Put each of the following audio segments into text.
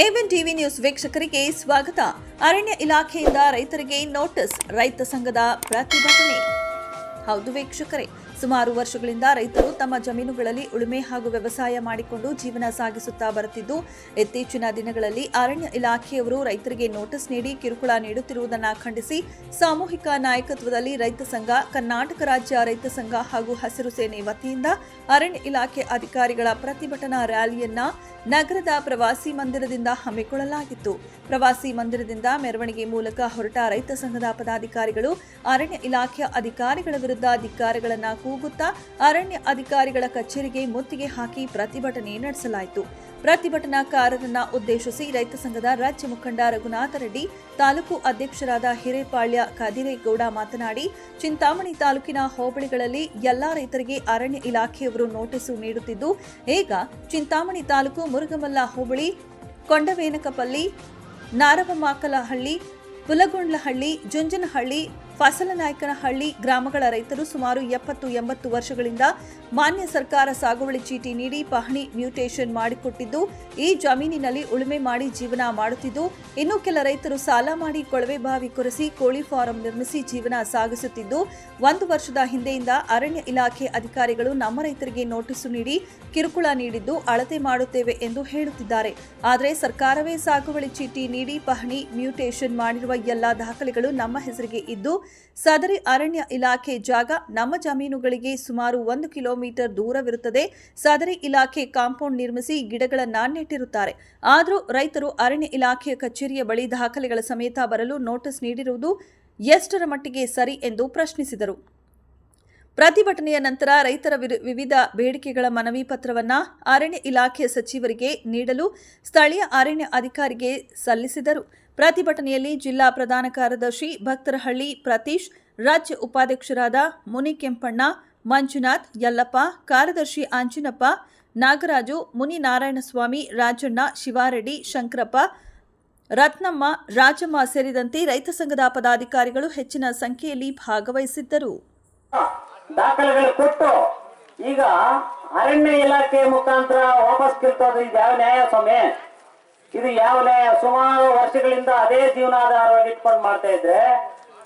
ಎಬಿನ್ TV news ವೀಕ್ಷಕರಿಗೆ ಸ್ವಾಗತ. ಅರಣ್ಯ ಇಲಾಖೆಯಿಂದ ರೈತರಿಗೆ ನೋಟಿಸ್ ರೈತ ಸಂಘದ ಪ್ರತಿಭಟನೆ. ಹೌದು ವೀಕ್ಷಕರೇ ಸುಮಾರು ವರ್ಷಗಳಿಂದ ರೈತರು ತಮ್ಮ ಜಮೀನುಗಳಲ್ಲಿ ಉಳುಮೆ ಹಾಗೂ ವ್ಯವಸಾಯ ಮಾಡಿಕೊಂಡು ಜೀವನ ಸಾಗಿಸುತ್ತಾ ಬರುತ್ತಿದ್ದು, ಇತ್ತೀಚಿನ ದಿನಗಳಲ್ಲಿ ಅರಣ್ಯ ಇಲಾಖೆಯವರು ರೈತರಿಗೆ ನೋಟಿಸ್ ನೀಡಿ ಕಿರುಕುಳ ನೀಡುತ್ತಿರುವುದನ್ನು ಖಂಡಿಸಿ ಸಾಮೂಹಿಕ ನಾಯಕತ್ವದಲ್ಲಿ ರೈತ ಸಂಘ, ಕರ್ನಾಟಕ ರಾಜ್ಯ ರೈತ ಸಂಘ ಹಾಗೂ ಹಸಿರು ಸೇನೆ ವತಿಯಿಂದ ಅರಣ್ಯ ಇಲಾಖೆ ಅಧಿಕಾರಿಗಳ ಪ್ರತಿಭಟನಾ ರ್ಯಾಲಿಯನ್ನ ನಗರದ ಪ್ರವಾಸಿ ಮಂದಿರದಿಂದ ಹಮ್ಮಿಕೊಳ್ಳಲಾಗಿತ್ತು. ಪ್ರವಾಸಿ ಮಂದಿರದಿಂದ ಮೆರವಣಿಗೆ ಮೂಲಕ ಹೊರಟ ರೈತ ಸಂಘದ ಪದಾಧಿಕಾರಿಗಳು ಅರಣ್ಯ ಇಲಾಖೆಯ ಅಧಿಕಾರಿಗಳ ವಿರುದ್ಧ ಧಿಕ್ಕಾರಗಳನ್ನು ಕೂಗುತ್ತಾ ಅರಣ್ಯ ಅಧಿಕಾರಿಗಳ ಕಚೇರಿಗೆ ಮುತ್ತಿಗೆ ಹಾಕಿ ಪ್ರತಿಭಟನೆ ನಡೆಸಲಾಯಿತು. ಪ್ರತಿಭಟನಾಕಾರರನ್ನ ಉದ್ದೇಶಿಸಿ ರೈತ ಸಂಘದ ರಾಜ್ಯ ಮುಖಂಡ ರಘುನಾಥ ರೆಡ್ಡಿ, ತಾಲೂಕು ಅಧ್ಯಕ್ಷರಾದ ಹಿರೇಪಾಳ್ಯ ಕದಿರೇಗೌಡ ಮಾತನಾಡಿ, ಚಿಂತಾಮಣಿ ತಾಲೂಕಿನ ಹೋಬಳಿಗಳಲ್ಲಿ ಎಲ್ಲಾ ರೈತರಿಗೆ ಅರಣ್ಯ ಇಲಾಖೆಯವರು ನೋಟಿಸು ನೀಡುತ್ತಿದ್ದು, ಈಗ ಚಿಂತಾಮಣಿ ತಾಲೂಕು ಮುರುಗಮಲ್ಲ ಹೋಬಳಿ, ಕೊಂಡವೇನಕಪಲ್ಲಿ ನಾರವಮಾಕಲಹಳ್ಳಿ ಪುಲಗೊಂಡ್ಲಹಳ್ಳಿ, ಜುಂಜನಹಳ್ಳಿ ಫಸಲನಾಯಕನಹಳ್ಳಿ ಗ್ರಾಮಗಳ ರೈತರು ಸುಮಾರು ಎಪ್ಪತ್ತು ಎಂಬತ್ತು ವರ್ಷಗಳಿಂದ ಮಾನ್ಯ ಸರ್ಕಾರ ಸಾಗುವಳಿ ಚೀಟಿ ನೀಡಿ ಪಹಣಿ ಮ್ಯೂಟೇಷನ್ ಮಾಡಿಕೊಟ್ಟಿದ್ದು, ಈ ಜಮೀನಿನಲ್ಲಿ ಉಳುಮೆ ಮಾಡಿ ಜೀವನ ಮಾಡುತ್ತಿದ್ದು, ಇನ್ನು ಕೆಲ ರೈತರು ಸಾಲ ಮಾಡಿ ಕೊಳವೆ ಬಾವಿ ಕೊರೆಸಿ ಕೋಳಿ ಫಾರಂ ನಿರ್ಮಿಸಿ ಜೀವನ ಸಾಗಿಸುತ್ತಿದ್ದು, ಒಂದು ವರ್ಷದ ಹಿಂದೆಯಿಂದ ಅರಣ್ಯ ಇಲಾಖೆ ಅಧಿಕಾರಿಗಳು ನಮ್ಮ ರೈತರಿಗೆ ನೋಟಿಸು ನೀಡಿ ಕಿರುಕುಳ ನೀಡಿದ್ದು ಅಳತೆ ಮಾಡುತ್ತೇವೆ ಎಂದು ಹೇಳುತ್ತಿದ್ದಾರೆ. ಆದರೆ ಸರ್ಕಾರವೇ ಸಾಗುವಳಿ ಚೀಟಿ ನೀಡಿ ಪಹಣಿ ಮ್ಯೂಟೇಷನ್ ಮಾಡಿರುವ ಎಲ್ಲ ದಾಖಲೆಗಳು ನಮ್ಮ ಹೆಸರಿಗೆ ಇದ್ದು ಸದರಿ ಅರಣ್ಯ ಇಲಾಖೆ ಜಾಗ ನಮ್ಮ ಜಮೀನುಗಳಿಗೆ ಸುಮಾರು ಒಂದು ಕಿಲೋಮೀಟರ್ ದೂರವಿರುತ್ತದೆ. ಸದರಿ ಇಲಾಖೆ ಕಾಂಪೌಂಡ್ ನಿರ್ಮಿಸಿ ಗಿಡಗಳನ್ನ ನೆಟ್ಟಿರುತ್ತಾರೆ ಆದರೂ ರೈತರು ಅರಣ್ಯ ಇಲಾಖೆಯ ಕಚೇರಿಯ ಬಳಿ ದಾಖಲೆಗಳ ಸಮೇತ ಬರಲು ನೋಟಿಸ್ ನೀಡಿರುವುದು ಎಷ್ಟರ ಮಟ್ಟಿಗೆ ಸರಿ ಎಂದು ಪ್ರಶ್ನಿಸಿದರು. ಪ್ರತಿಭಟನೆಯ ನಂತರ ರೈತರ ವಿವಿಧ ಬೇಡಿಕೆಗಳ ಮನವಿ ಪತ್ರವನ್ನ ಅರಣ್ಯ ಇಲಾಖೆ ಸಚಿವರಿಗೆ ನೀಡಲು ಸ್ಥಳೀಯ ಅರಣ್ಯ ಅಧಿಕಾರಿಗೆ ಸಲ್ಲಿಸಿದರು. ಪ್ರತಿಭಟನೆಯಲ್ಲಿ ಜಿಲ್ಲಾ ಪ್ರಧಾನ ಕಾರ್ಯದರ್ಶಿ ಭಕ್ತರಹಳ್ಳಿ ಪ್ರತೀಶ್, ರಾಜ್ಯ ಉಪಾಧ್ಯಕ್ಷರಾದ ಮುನಿ ಕೆಂಪಣ್ಣ ಮಂಜುನಾಥ್, ಯಲ್ಲಪ್ಪ, ಕಾರ್ಯದರ್ಶಿ ಆಂಜಿನಪ್ಪ ನಾಗರಾಜು ಮುನಿ ನಾರಾಯಣಸ್ವಾಮಿ ರಾಜಣ್ಣ, ಶಿವಾರೆಡ್ಡಿ, ಶಂಕರಪ್ಪ, ರತ್ನಮ್ಮ, ರಾಜಮ್ಮ ಸೇರಿದಂತೆ ರೈತ ಸಂಘದ ಪದಾಧಿಕಾರಿಗಳು ಹೆಚ್ಚಿನ ಸಂಖ್ಯೆಯಲ್ಲಿ ಭಾಗವಹಿಸಿದ್ದರು. ಕೊಟ್ಟು ಈಗ ಅರಣ್ಯ ಇಲಾಖೆ ಮುಖಾಂತರ ವಾಪಸ್ ನ್ಯಾಯ ಸ್ವಾಮಿ ಇದು ಯಾವ ಸುಮಾರು ವರ್ಷಗಳಿಂದ ಅದೇ ಜೀವನಾಧಾರವಾಗಿ ಇಟ್ಕೊಂಡು ಮಾಡ್ತಾ ಇದ್ರೆ,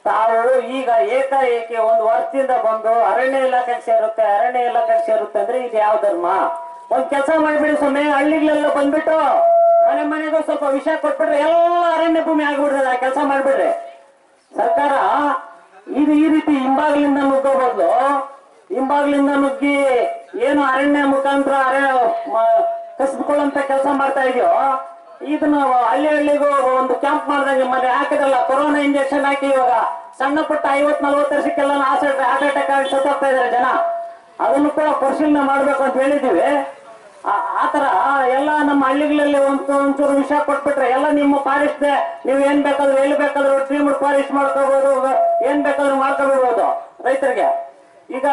ತಾವು ಈಗ ಏಕಾಏಕಿ ಒಂದು ವರ್ಷದಿಂದ ಬಂದು ಅರಣ್ಯ ಇಲಾಖೆ ಸೇರುತ್ತೆ, ಅರಣ್ಯ ಇಲಾಖೆ ಸೇರುತ್ತೆ ಅಂದ್ರೆ ಇದು ಯಾವ ಧರ್ಮ? ಒಂದ್ ಕೆಲಸ ಮಾಡ್ಬಿಡಿ ಸ್ವಾಮಿ, ಹಳ್ಳಿಗಳೆಲ್ಲ ಬಂದ್ಬಿಟ್ಟು ಮನೆ ಮನೆಗೂ ಸ್ವಲ್ಪ ವಿಷಯ ಕೊಟ್ಬಿಟ್ರೆ ಎಲ್ಲ ಅರಣ್ಯ ಭೂಮಿ ಆಗ್ಬಿಡ್ತದೆ, ಆ ಕೆಲಸ ಮಾಡ್ಬಿಡ್ರಿ. ಸರ್ಕಾರ ಇದು ಈ ರೀತಿ ಹಿಂಬಾಗ್ಲಿಂದ ನುಗ್ಗೋ ಬದಲು ಹಿಂಬಾಗ್ಲಿಂದ ನುಗ್ಗಿ ಏನು ಅರಣ್ಯ ಮುಖಾಂತರ ಅರಣ್ಯ ಕಸಿದುಕೊಳ್ಳುವಂತ ಕೆಲಸ ಮಾಡ್ತಾ ಇದೆಯೋ ಇದನ್ನ ಹಳ್ಳಿ ಹಳ್ಳಿಗೂ ಒಂದು ಕ್ಯಾಂಪ್ ಮಾಡಿದಂಗೆ ಮನೆ ಹಾಕಿದಲ್ಲ ಕೊರೋನಾ ಇಂಜೆಕ್ಷನ್ ಹಾಕಿ ಇವಾಗ ಸಣ್ಣ ಪುಟ್ಟ ಐವತ್ ನಲ್ವತ್ತು ವರ್ಷಕ್ಕೆಲ್ಲ ಹಾರ್ಟ್ ಅಟ್ಯಾಕ್ ಆಗಿ ಸತ್ತೋಗ್ತಾ ಇದಾರೆ ಜನ. ಅದನ್ನು ಕೂಡ ಪರಿಶೀಲನೆ ಮಾಡ್ಬೇಕು ಅಂತ ಹೇಳಿದೀವಿ ಆತರ ಎಲ್ಲ ನಮ್ಮ ಹಳ್ಳಿಗಳಲ್ಲಿ ಒಂದು ಒಂಚೂರು ವಿಷಯ ಕೊಟ್ಬಿಟ್ರೆ ಎಲ್ಲ ನಿಮ್ಮ ಫಾರೆಸ್ಟ್ ನೀವು ಏನ್ ಬೇಕಾದ್ರೂ ಎಲ್ಲಿ ಬೇಕಾದ್ರೂ ಟ್ರೀಮ್ ಫಾರೆಸ್ಟ್ ಮಾಡ್ಕೋಬಹುದು ಏನ್ ಬೇಕಾದ್ರೂ ಮಾಡ್ಕೋಬಿಡ್ಬೋದು ರೈತರಿಗೆ. ಈಗ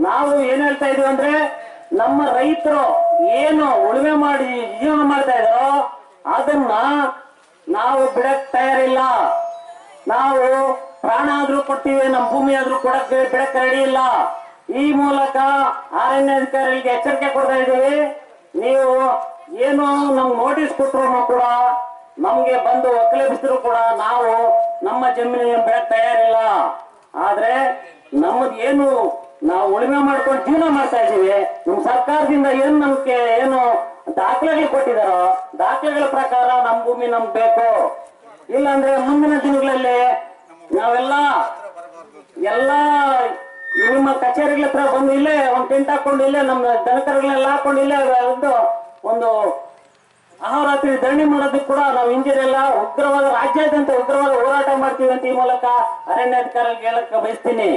ನಾವು ಏನ್ ಹೇಳ್ತಾ ಇದೀವಿ ಅಂದ್ರೆ ನಮ್ಮ ರೈತರು ಏನು ಉಳುಮೆ ಮಾಡಿ ಜೀವನ ಮಾಡ್ತಾ ಇದಾರೋ ಅದನ್ನ ನಾವು ಬಿಡಕ್ ತಯಾರಿಲ್ಲ. ನಾವು ಪ್ರಾಣ ಆದ್ರೂ ಕೊಡ್ತೀವಿ, ನಮ್ಮ ಭೂಮಿ ಆದ್ರೂ ಕೊಡಕ್ಕೆ ಬಿಡಕ್ ರೆಡಿ ಇಲ್ಲ. ಈ ಮೂಲಕ ಅರಣ್ಯಾಧಿಕಾರಿಗಳಿಗೆ ಎಚ್ಚರಿಕೆ ಕೊಡ್ತಾ ಇದ್ದೀವಿ. ನೀವು ಏನು ನಮ್ಗೆ ನೋಟಿಸ್ ಕೊಟ್ಟರು ಕೂಡ, ನಮ್ಗೆ ಬಂದು ಒಕ್ಕಲೆಬ್ಸಿದ್ರು ಕೂಡ ನಾವು ನಮ್ಮ ಜಮೀನಿಗೆ ಬಿಡಕ್ ತಯಾರಿಲ್ಲ. ಆದ್ರೆ ನಮ್ಮದ್ ಏನು, ನಾವು ಉಳಿಮೆ ಮಾಡ್ಕೊಂಡು ಜೀವನ ಮಾಡ್ತಾ ಇದ್ದೀವಿ. ನಮ್ ಸರ್ಕಾರದಿಂದ ಏನ್ ನಮ್ಗೆ ಏನು ದಾಖಲೆಗಳು ಕೊಟ್ಟಿದಾರೋ ದಾಖಲೆಗಳ ಪ್ರಕಾರ ನಮ್ ಭೂಮಿ ನಮ್ಗೆ ಬೇಕು. ಇಲ್ಲಾಂದ್ರೆ ಮುಂದಿನ ದಿನಗಳಲ್ಲಿ ನಾವೆಲ್ಲ ಎಲ್ಲ ನಿಮ್ಮ ಕಚೇರಿಗಳ ಹತ್ರ ಬಂದು ಇಲ್ಲೇ ಒಂದು ಟೆಂಟ್ ಹಾಕೊಂಡು ಇಲ್ಲೇ ನಮ್ಮ ದನಕರಗಳನ್ನೆಲ್ಲ ಹಾಕೊಂಡು ಇಲ್ಲೇ ಒಂದು ಒಂದು ಅಹೋರಾತ್ರಿ ಧರಣಿ ಮಾಡೋದಕ್ಕೆ ಕೂಡ ನಾವು ಇಂಜಿನೆಲ್ಲ ಉಗ್ರವಾದ ರಾಜ್ಯಾದ್ಯಂತ ಉಗ್ರವಾದ ಹೋರಾಟ ಮಾಡ್ತೀವಿ ಅಂತ ಈ ಮೂಲಕ ಅರಣ್ಯಾಧಿಕಾರಿಗಳಿಗೆ ಹೇಳಕ್ಕೆ ಬಯಸ್ತೀನಿ.